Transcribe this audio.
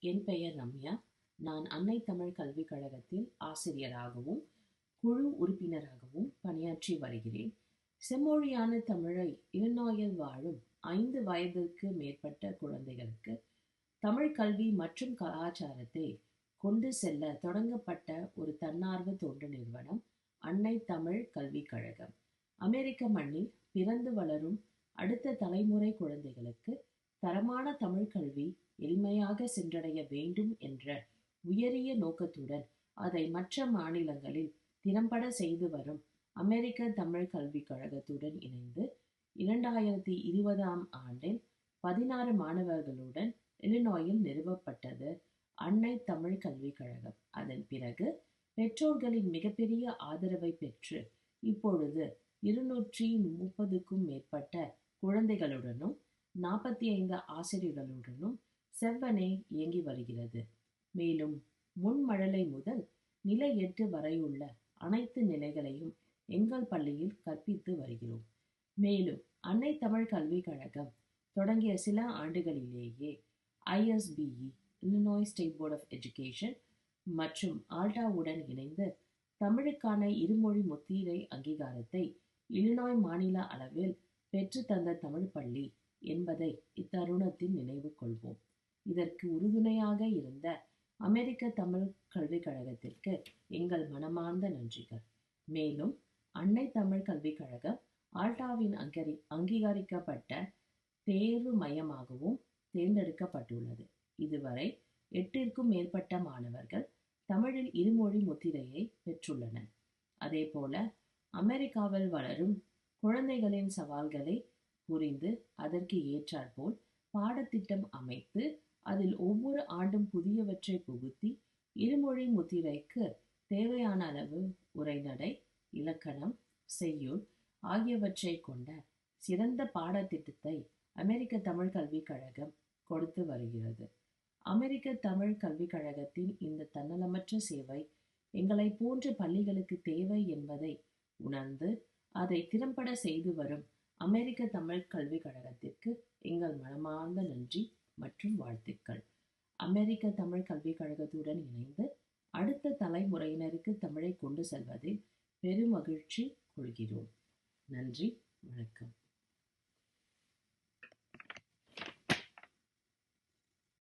என் பெயர் ரம்யா. நான் அன்னை தமிழ் கல்விக் கழகத்தில் ஆசிரியராகவும் குழு உறுப்பினராகவும் பணியாற்றி வருகிறேன். செம்மொழியான தமிழை இலநாயில் வாழும் ஐந்து வயதிற்கு மேற்பட்ட குழந்தைகளுக்கு தமிழ் கல்வி மற்றும் கலாச்சாரத்தை கொண்டு செல்ல தொடங்கப்பட்ட ஒரு தன்னார்வ தொண்டு நிறுவனம் அன்னை தமிழ் கல்விக் கழகம். அமெரிக்க மண்ணில் பிறந்து வளரும் அடுத்த தலைமுறை குழந்தைகளுக்கு தரமான தமிழ் கல்வி எளிமையாக சென்றடைய வேண்டும் என்ற உயரிய நோக்கத்துடன் அதை மற்ற மாநிலங்களில் திறம்பட செய்து வரும் அமெரிக்க தமிழ் கல்விக் கழகத்துடன் இணைந்து இரண்டாயிரத்தி இருபதாம் ஆண்டில் பதினாறு மாணவர்களுடன் இலினாயில் நிறுவப்பட்டது. அன்னை தமிழ் கல்விக் கழகம். அதன் பிறகு பெற்றோர்களின் மிகப்பெரிய ஆதரவை பெற்று இப்பொழுது இருநூற்றி முப்பதுக்கும் மேற்பட்ட குழந்தைகளுடனும் நாற்பத்தி ஐந்து ஆசிரியர்களுடனும் செவ்வனே இயங்கி வருகிறது. மேலும் முன்மழலை முதல் நிலை எட்டு வரையுள்ள அனைத்து நிலைகளையும் எங்கள் பள்ளியில் கற்பித்து வருகிறோம். மேலும் அன்னை தமிழ் கல்விக் கழகம் தொடங்கிய சில ஆண்டுகளிலேயே ISBE Illinois state board of education மற்றும் ஆல்டாவுடன் இணைந்து தமிழுக்கான இருமொழி முத்திரை அங்கீகாரத்தை இலினாய் மாநில அளவில் பெற்றுத்தந்த தமிழ் பள்ளி என்பதை இத்தருணத்தில் நினைவு கொள்வோம். இதற்கு உறுதுணையாக இருந்த அமெரிக்க தமிழ் கல்விக் கழகத்திற்கு எங்கள் மனமார்ந்த நன்றிகள். மேலும் அன்னை தமிழ் கல்விக் கழகம் ஆல்டாவின் அங்கரி அங்கீகரிக்கப்பட்ட தேர்வு மையமாகவும் தேர்ந்தெடுக்கப்பட்டுள்ளது. இதுவரை எட்டிற்கும் மேற்பட்ட மாணவர்கள் தமிழில் இருமொழி முத்திரையை பெற்றுள்ளனர். அதேபோல அமெரிக்காவில் வளரும் குழந்தைகளின் சவால்களை புரிந்து அதற்கு ஏற்றாற்போல் பாடத்திட்டம் அமைத்து அதில் ஒவ்வொரு ஆண்டும் புதியவற்றை புகுத்தி இருமொழி முத்திரைக்கு தேவையான அளவு உரைநடை இலக்கணம் செய்யுள் ஆகியவற்றை கொண்ட சிறந்த பாடத்திட்டத்தை அமெரிக்க தமிழ் கல்விக் கழகம் கொடுத்து வருகிறது. அமெரிக்க தமிழ் கல்விக் கழகத்தின் இந்த தன்னலமற்ற சேவை எங்களை போன்ற பள்ளிகளுக்கு தேவை என்பதை உணர்ந்து அதை திறம்பட செய்து வரும் அமெரிக்க தமிழ் கல்விக் கழகத்திற்கு எங்கள் மனமார்ந்த நன்றி. மற்றும் வாழ்த்துக்கள். அமெரிக்க தமிழ் கல்விக் கழகத்துடன் இணைந்து அடுத்த தலைமுறையினருக்கு தமிழை கொண்டு செல்வதில் பெருமகிழ்ச்சி கொள்கிறோம். நன்றி வணக்கம்.